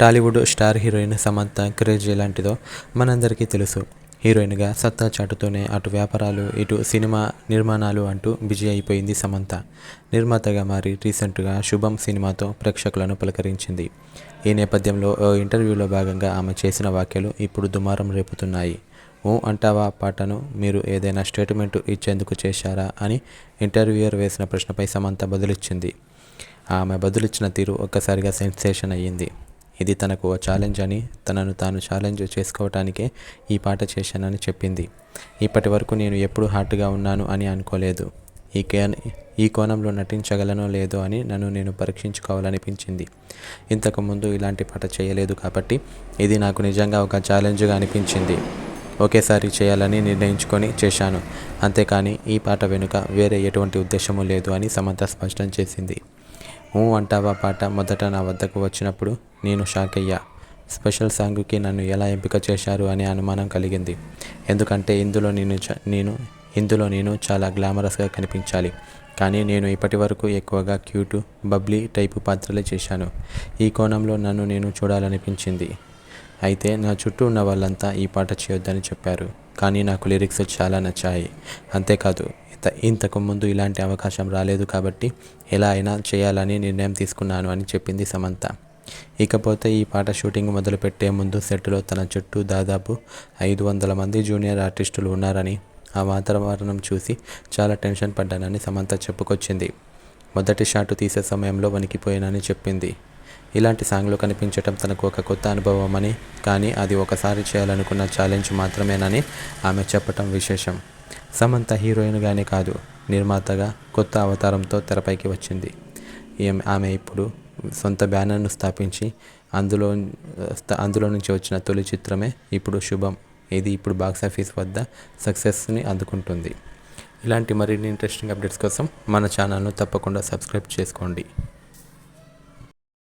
Tollywood star heroine Samantha craze ఎలాంటిదో మనందరికీ తెలుసు. హీరోయిన్గా సత్తా చాటుతూనే అటు వ్యాపారాలు ఇటు సినిమా నిర్మాణాలు అంటూ బిజీ అయిపోయింది సమంత. నిర్మాతగా మారి రీసెంట్గా శుభం సినిమాతో ప్రేక్షకులను పలకరించింది. ఈ నేపథ్యంలో ఓ ఇంటర్వ్యూలో భాగంగా ఆమె చేసిన వ్యాఖ్యలు ఇప్పుడు దుమారం రేపుతున్నాయి. ఓ అంటావా పాటను? మీరు ఏదైనా స్టేట్మెంట్ ఇచ్చేందుకు చేశారా? అని ఇంటర్వ్యూయర్ వేసిన ప్రశ్నపై సమంత బదులిచ్చింది. ఆమె బదులిచ్చిన తీరు ఒక్కసారిగా సెన్సేషన్ అయ్యింది. ఇది తనకు ఓ ఛాలెంజ్ అని తనను తాను ఛాలెంజ్ చేసుకోవటానికే ఈ పాట చేశానని చెప్పింది. ఇప్పటి వరకు నేను ఎప్పుడు హార్ట్గా ఉన్నాను అని అనుకోలేదు. ఈ కే ఈ కోణంలో నటించగలనో లేదో అని నన్ను నేను పరీక్షించుకోవాలనిపించింది. ఇంతకుముందు ఇలాంటి పాట చేయలేదు కాబట్టి ఇది నాకు నిజంగా ఒక ఛాలెంజ్గా అనిపించింది. ఒకేసారి చేయాలని నిర్ణయించుకొని చేశాను. అంతేకాని ఈ పాట వెనుక వేరే ఎటువంటి ఉద్దేశము లేదు అని సమంత స్పష్టం చేసింది. ఊ అంటావా పాట మొదట నా వద్దకు వచ్చినప్పుడు నేను షాక్ అయ్యా స్పెషల్ సాంగ్కి నన్ను ఎలా ఎంపిక చేశారు అనే అనుమానం కలిగింది. ఎందుకంటే ఇందులో నేను చ- నేను ఇందులో నేను చాలా గ్లామరస్గా కనిపించాలి. కానీ నేను ఇప్పటి వరకు ఎక్కువగా క్యూట్ బబ్లీ టైపు పాత్రలే చేశాను. ఈ కోణంలో నన్ను నేను చూడాలనిపించింది. అయితే నా చుట్టూ ఉన్న వాళ్ళంతా ఈ పాట చేయొద్దని చెప్పారు. కానీ నాకు లిరిక్స్ చాలా నచ్చాయి. అంతేకాదు ఇంత ఇంతకు ముందు ఇలాంటి అవకాశం రాలేదు కాబట్టి ఎలా అయినా చేయాలని నిర్ణయం తీసుకున్నాను అని చెప్పింది సమంత. ఇకపోతే ఈ పాట షూటింగ్ మొదలుపెట్టే ముందు సెట్లో తన చుట్టూ దాదాపు ఐదు వందల మంది జూనియర్ ఆర్టిస్టులు ఉన్నారని ఆ వాతావరణం చూసి చాలా టెన్షన్ పడ్డానని సమంత చెప్పుకొచ్చింది. మొదటి షాటు తీసే సమయంలో వణికిపోయానని చెప్పింది. ఇలాంటి సాంగ్లు కనిపించటం తనకు ఒక కొత్త అనుభవం అని కానీ అది ఒకసారి చేయాలనుకున్న ఛాలెంజ్ మాత్రమేనని ఆమె చెప్పటం విశేషం. సమంత హీరోయిన్గానే కాదు నిర్మాతగా కొత్త అవతారంతో తెరపైకి వచ్చింది. ఆమె ఇప్పుడు సొంత బ్యానర్ను స్థాపించి అందులో అందులో నుంచి వచ్చిన తొలి చిత్రమే ఇప్పుడు శుభం. ఇది ఇప్పుడు బాక్సాఫీస్ వద్ద సక్సెస్ని అందుకుంటుంది. ఇలాంటి మరిన్ని ఇంట్రెస్టింగ్ అప్డేట్స్ కోసం మన ఛానల్ను తప్పకుండా సబ్స్క్రైబ్ చేసుకోండి.